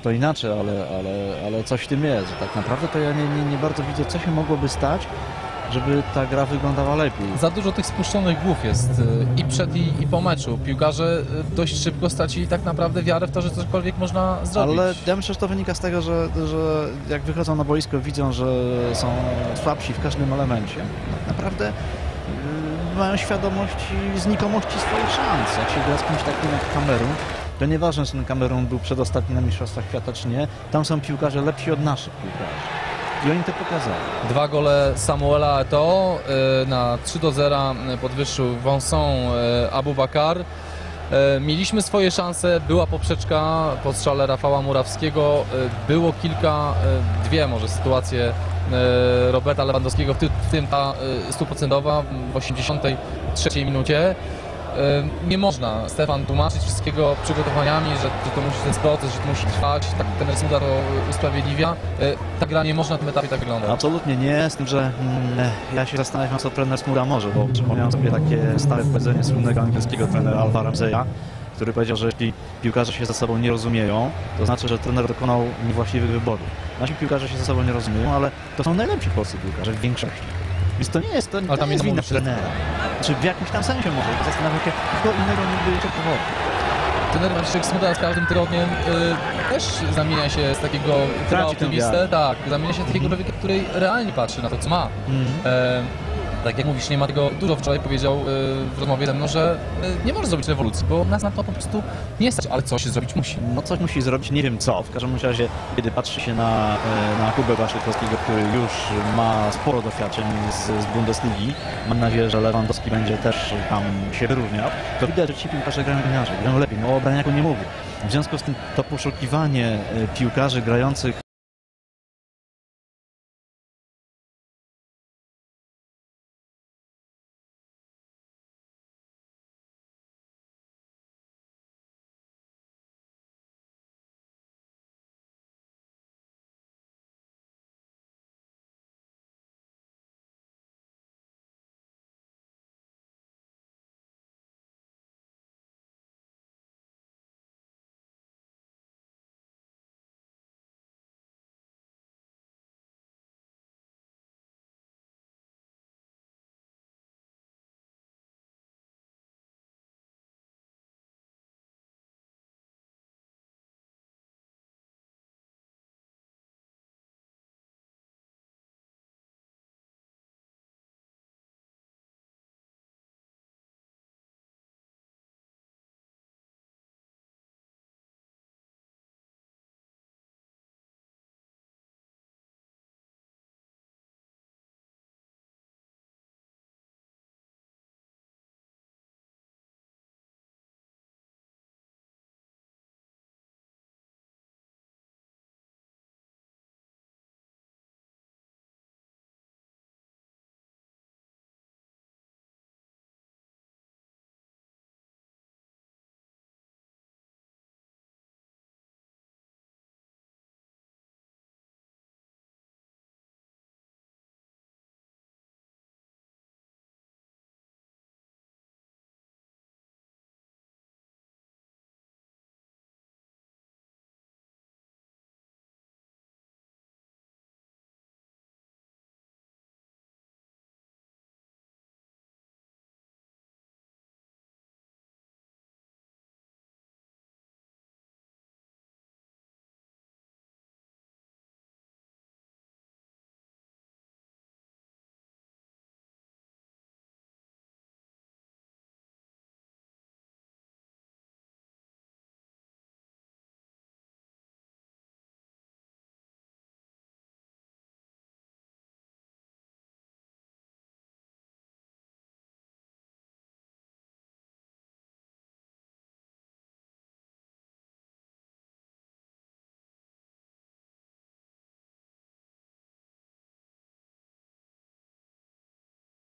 to inaczej, ale, ale, ale coś w tym jest. Tak naprawdę to ja nie, nie, nie bardzo widzę, co się mogłoby stać, żeby ta gra wyglądała lepiej. Za dużo tych spuszczonych głów jest y, i przed i, i po meczu. Piłkarze y, dość szybko stracili tak naprawdę wiarę w to, że cokolwiek można zrobić. Ale ja myślę, że to wynika z tego, że, że jak wychodzą na boisko, widzą, że są słabsi w każdym elemencie. Tak naprawdę mają świadomość znikomości swoich szans. Jak się gra z kimś takim jak Kamerun, to nieważne, czy ten Kamerun był przedostatni na Mistrzostwach Świata, czy nie, tam są piłkarze lepsi od naszych piłkarzy. I oni to pokazali. Dwa gole Samuela Eto'o y, na 3 do 0 podwyższył Wonson y, Abubakar. Y, Mieliśmy swoje szanse, była poprzeczka po strzale Rafała Murawskiego, było kilka, dwie może sytuacje Roberta Lewandowskiego, w ty- w tym ta y, stuprocentowa w 83 minucie. Y, Nie można, Stefan, tłumaczyć wszystkiego przygotowaniami, że, że to musi ten proces, że to musi trwać, tak ten Smuda to usprawiedliwia. Ta gra nie może na tym etapie tak wyglądać. Absolutnie nie, z tym, że mm, ja się zastanawiam, co trener Smura może, bo przypomniałem sobie takie stare powiedzenie słynnego angielskiego trenera Alva Ramseya, który powiedział, że jeśli piłkarze się ze sobą nie rozumieją, to znaczy, że trener dokonał niewłaściwych wyborów. Nasi piłkarze się ze sobą nie rozumieją, ale to są najlepsi polscy piłkarze w większości. Więc to nie jest, to, to tam jest wina trenera. Czy w jakimś tam sensie może, zastanawiam się, kto innego mógłby to powodu. Trener Maciek Smuda z każdym tygodniem y, też zamienia się z takiego optymistę, tak, zamienia się z takiego człowieka, który realnie patrzy na to, co ma. E, tak jak mówisz, nie ma tego dużo. Wczoraj powiedział y, w rozmowie ze mną, że y, nie może zrobić rewolucji, bo nas na to po prostu nie stać, ale coś zrobić musi. No coś musi zrobić, nie wiem co. W każdym razie, kiedy patrzy się na, e, na Kubę Waszykowskiego, który już ma sporo doświadczeń z, z Bundesligi, mam nadzieję, że Lewandowski będzie też tam się wyróżniał, to widać, że ci piłkarze grają inaczej, grają lepiej. No o Obraniaku nie mówię. W związku z tym to poszukiwanie e, piłkarzy grających